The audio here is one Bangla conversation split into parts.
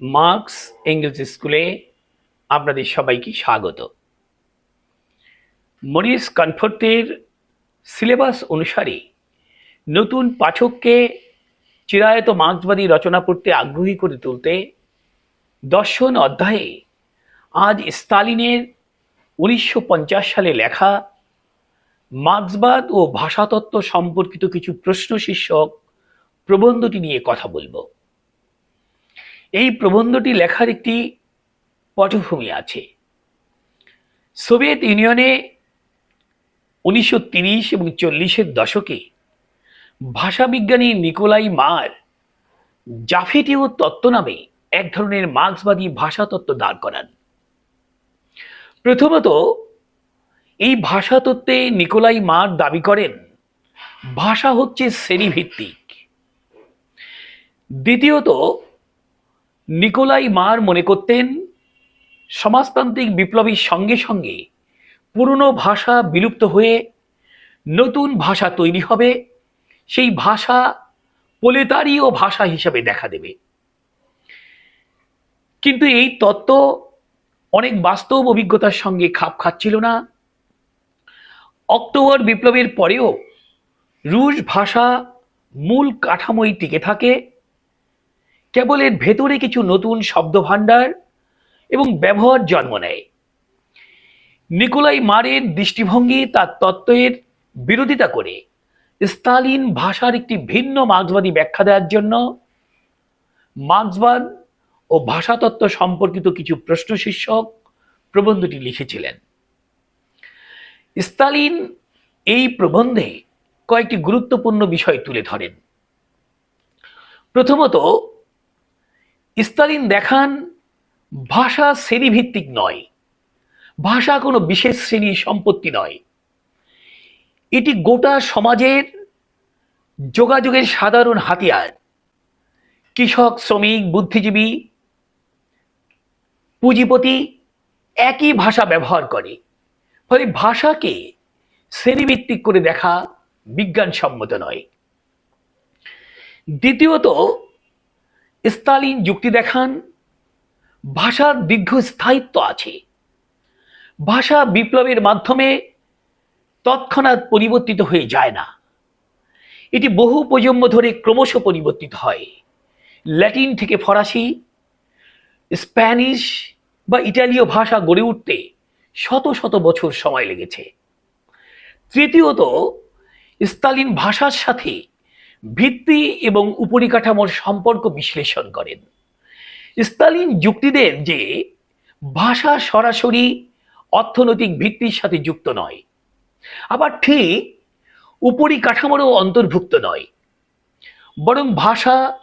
মার্কস ইংরেজি স্কুলে আপনাদের সবাইকে স্বাগত। মরিস কনফোর্টের সিলেবাস অনুসারে নতুন পাঠককে চিরায়ত মার্ক্সবাদী রচনা পড়তে আগ্রহী করে তুলতে দর্শন অধ্যায়ে আজ স্তালিনের উনিশশো সালে লেখা মার্ক্সবাদ ও ভাষাতত্ত্ব সম্পর্কিত কিছু প্রশ্ন শীর্ষক প্রবন্ধটি নিয়ে কথা বলব। এই প্রবন্ধটি লেখার একটি পটভূমি আছে। সোভিয়েত ইউনিয়নে উনিশশো তিরিশ এবং চল্লিশের দশকে ভাষাবিজ্ঞানী নিকোলাই মার জাফেটিও তত্ত্ব নামে এক ধরনের মার্ক্সবাদী ভাষাতত্ত্ব দাঁড় করান। প্রথমত, এই ভাষাতত্ত্বে নিকোলাই মার দাবি করেন, ভাষা হচ্ছে শ্রেণীভিত্তিক। দ্বিতীয়ত নিকোলাই মার মনে করতেন, সমাজতান্ত্রিক বিপ্লবীর সঙ্গে সঙ্গে পুরনো ভাষা বিলুপ্ত হয়ে নতুন ভাষা তৈরি হবে, সেই ভাষা পোলেতারীয় ভাষা হিসাবে দেখা দেবে। কিন্তু এই তত্ত্ব অনেক বাস্তব অভিজ্ঞতার সঙ্গে খাপ খাচ্ছিল না। অক্টোবর বিপ্লবের পরেও রুশ ভাষা মূল কাঠামোই টিকে থাকে। কেবল এর ভেতরে কিছু নতুন শব্দভাণ্ডার এবং ব্যবহার জন্ম নেয়। নিকোলাই মারের দৃষ্টিভঙ্গি তার তত্ত্বের বিরোধিতা করে। স্তালিন ভাষার একটি ভিন্ন মার্ক্সবাদী ব্যাখ্যা দেওয়ার জন্য মার্ক্সবাদ ও ভাষাতত্ত্ব সম্পর্কিত কিছু প্রশ্ন শীর্ষক প্রবন্ধটি লিখেছিলেন। স্তালিন এই প্রবন্ধে কয়েকটি গুরুত্বপূর্ণ বিষয় তুলে ধরেন। প্রথমত স্তালিন দেখান, ভাষা শ্রেণীভিত্তিক নয়। ভাষা কোনো বিশেষ শ্রেণির সম্পত্তি নয়। এটি গোটা সমাজের যোগাযোগের সাধারণ হাতিয়ার। কৃষক, শ্রমিক, বুদ্ধিজীবী, পুঁজিপতি একই ভাষা ব্যবহার করে। ফলে ভাষাকে শ্রেণীভিত্তিক করে দেখা বিজ্ঞানসম্মত নয়। দ্বিতীয়ত স্তালিন যুক্তি দেখান, ভাষার দীর্ঘস্থায়িত্ব আছে। ভাষা বিপ্লবের মাধ্যমে তৎক্ষণাৎ পরিবর্তিত হয়ে যায় না। এটি বহু প্রজন্ম ধরে ক্রমশ পরিবর্তিত হয়। ল্যাটিন থেকে ফরাসি, স্প্যানিশ বা ইটালীয় ভাষা গড়ে উঠতে শত শত বছর সময় লেগেছে। তৃতীয়ত স্তালিন ভাষার সাথে ভিত্তি এবং উপরিকাঠামোর সম্পর্ক বিশ্লেষণ করেন। স্তালিন যুক্তি দেন যে, ভাষা সরাসরি অর্থনৈতিক ভিত্তির সাথে যুক্ত নয়। আবার ঠিক উপরিকাঠামোরও অন্তর্ভুক্ত নয়। বরং ভাষা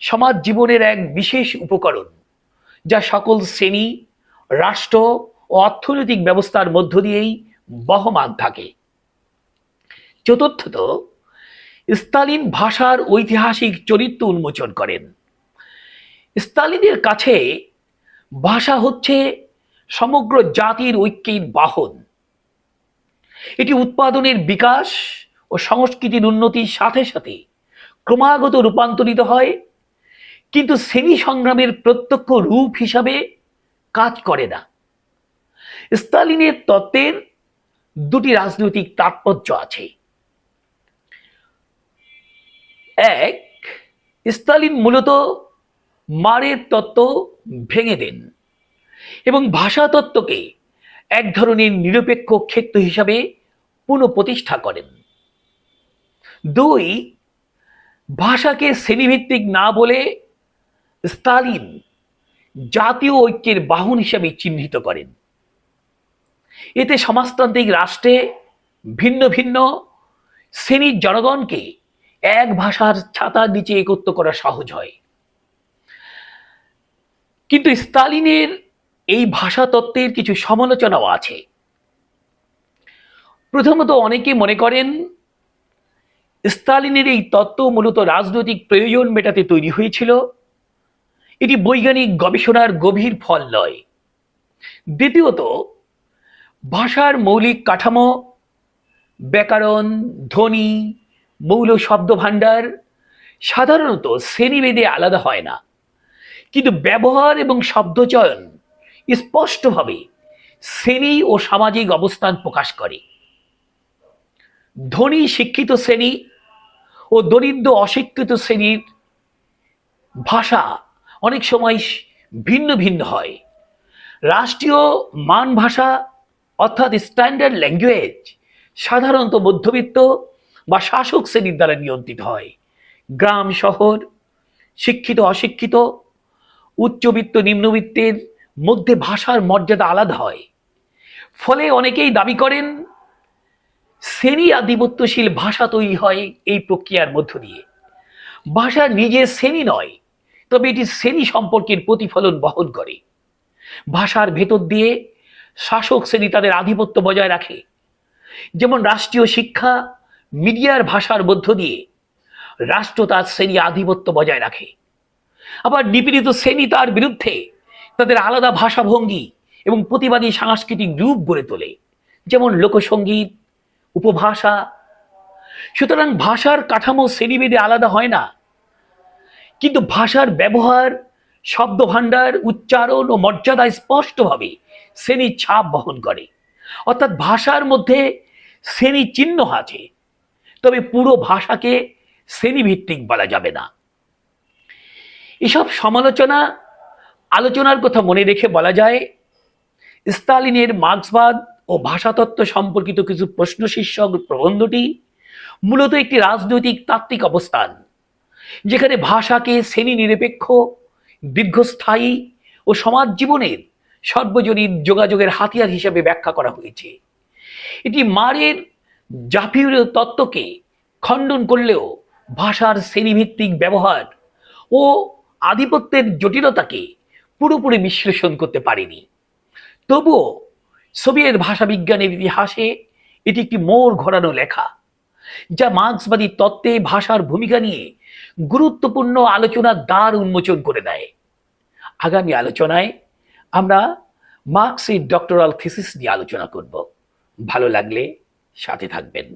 সমাজ জীবনের এক বিশেষ উপকরণ, যা সকল শ্রেণি, রাষ্ট্র ও অর্থনৈতিক ব্যবস্থার মধ্য দিয়েই বহমান থাকে। চতুর্থত স্তালিন ভাষার ঐতিহাসিক চরিত্র উন্মোচন করেন। স্তালিনের কাছে ভাষা হচ্ছে সমগ্র জাতির ঐক্যের বাহন। এটি উৎপাদনের বিকাশ ও সংস্কৃতির উন্নতির সাথে সাথে ক্রমাগত রূপান্তরিত হয়, কিন্তু শ্রেণি সংগ্রামের প্রত্যক্ষ রূপ হিসাবে কাজ করে না। স্তালিনের তত্ত্বের দুটি রাজনৈতিক তাৎপর্য আছে। এক স্তালিন মূলত মারের তত্ত্ব ভেঙে দেন এবং ভাষা তত্ত্বকে এক ধরনের নিরপেক্ষ ক্ষেত্র হিসাবে পুনঃপ্রতিষ্ঠা করেন। দুই, ভাষাকে শ্রেণীভিত্তিক না বলে স্তালিন জাতীয় ঐক্যের বাহন হিসাবে চিহ্নিত করেন। এতে সমাজতান্ত্রিক রাষ্ট্রে ভিন্ন ভিন্ন শ্রেণির জনগণকে এক ভাষার ছাতার নিচে একত্র করা সহজ হয়। কিন্তু স্তালিনের এই ভাষা তত্ত্বের কিছু সমালোচনাও আছে। প্রথমত অনেকে মনে করেন, স্তালিনের এই তত্ত্ব মূলত রাজনৈতিক প্রয়োজন মেটাতে তৈরি হয়েছিল। এটি বৈজ্ঞানিক গবেষণার গভীর ফল নয়। দ্বিতীয়ত, ভাষার মৌলিক কাঠামো, ব্যাকরণ, ধ্বনি মৌল শব্দ ভাণ্ডার সাধারণত শ্রেণীভেদে আলাদা হয় না। কিন্তু ব্যবহার এবং শব্দচয়ন স্পষ্টভাবে শ্রেণি ও সামাজিক অবস্থান প্রকাশ করে। ধনী শিক্ষিত শ্রেণি ও দরিদ্র অশিক্ষিত শ্রেণির ভাষা অনেক সময় ভিন্ন ভিন্ন হয়। রাষ্ট্রীয় মান ভাষা অর্থাৎ স্ট্যান্ডার্ড ল্যাঙ্গুয়েজ সাধারণত মধ্যবিত্ত বা শাসক শ্রেণির দ্বারা নিয়ন্ত্রিত হয়। গ্রাম, শহর, শিক্ষিত, অশিক্ষিত, উচ্চবিত্ত, নিম্নবিত্তের মধ্যে ভাষার মর্যাদা আলাদা হয়। ফলে অনেকেই দাবি করেন, শ্রেণি আধিপত্যশীল ভাষা তৈরি হয় এই প্রক্রিয়ার মধ্য দিয়ে। ভাষা নিজে শ্রেণি নয়, তবে এটি শ্রেণি সম্পর্কের প্রতিফলন বহন করে। ভাষার ভেতর দিয়ে শাসক শ্রেণি তাদের আধিপত্য বজায় রাখে। যেমন রাষ্ট্রীয় শিক্ষা মিডিয়ার ভাষার মধ্য দিয়ে রাষ্ট্র তার শ্রেণি আধিপত্য বজায় রাখে। আবার নিপীড়িত শ্রেণি তার বিরুদ্ধে তাদের আলাদা ভাষাভঙ্গি এবং প্রতিবাদী সাংস্কৃতিক রূপ গড়ে তোলে, যেমন লোকসঙ্গীত উপভাষা। সুতরাং ভাষার কাঠামো শ্রেণীভেদে আলাদা হয় না। কিন্তু ভাষার ব্যবহার শব্দ ভাণ্ডার উচ্চারণ ও মর্যাদা স্পষ্টভাবে শ্রেণির ছাপ বহন করে। অর্থাৎ ভাষার মধ্যে শ্রেণি চিহ্ন আছে। তবে পুরো ভাষাকে শ্রেণীভিত্তিক বলা যাবে না। এসব সমালোচনা, আলোচনার কথা মনে রেখে বলা যায়, স্তালিনের মার্ক্সবাদ ও ভাষাতত্ত্ব সম্পর্কিত কিছু প্রশ্ন শীর্ষক প্রবন্ধটি মূলত একটি রাজনৈতিক তাত্ত্বিক অবস্থান, যেখানে ভাষাকে শ্রেণি নিরপেক্ষ দীর্ঘস্থায়ী ও সমাজ জীবনের সর্বজনীন যোগাযোগের হাতিয়ার হিসেবে ব্যাখ্যা করা হয়েছে। এটি মারের জাফিউর তত্ত্বকে খণ্ডন করলেও ভাষার শ্রেণীভিত্তিক ব্যবহার ও আধিপত্যের জটিলতাকে পুরোপুরি বিশ্লেষণ করতে পারেনি। তবুও সোভিয়েত ভাষাবিজ্ঞানের ইতিহাসে এটি একটি মোড় ঘোরানো লেখা, যা মার্ক্সবাদী তত্ত্বে ভাষার ভূমিকা নিয়ে গুরুত্বপূর্ণ আলোচনার দ্বার উন্মোচন করে দেয়। আগামী আলোচনায় আমরা মার্ক্সের ডক্টরাল থিসিস নিয়ে আলোচনা করব। ভালো লাগলে সাথে থাকবেন।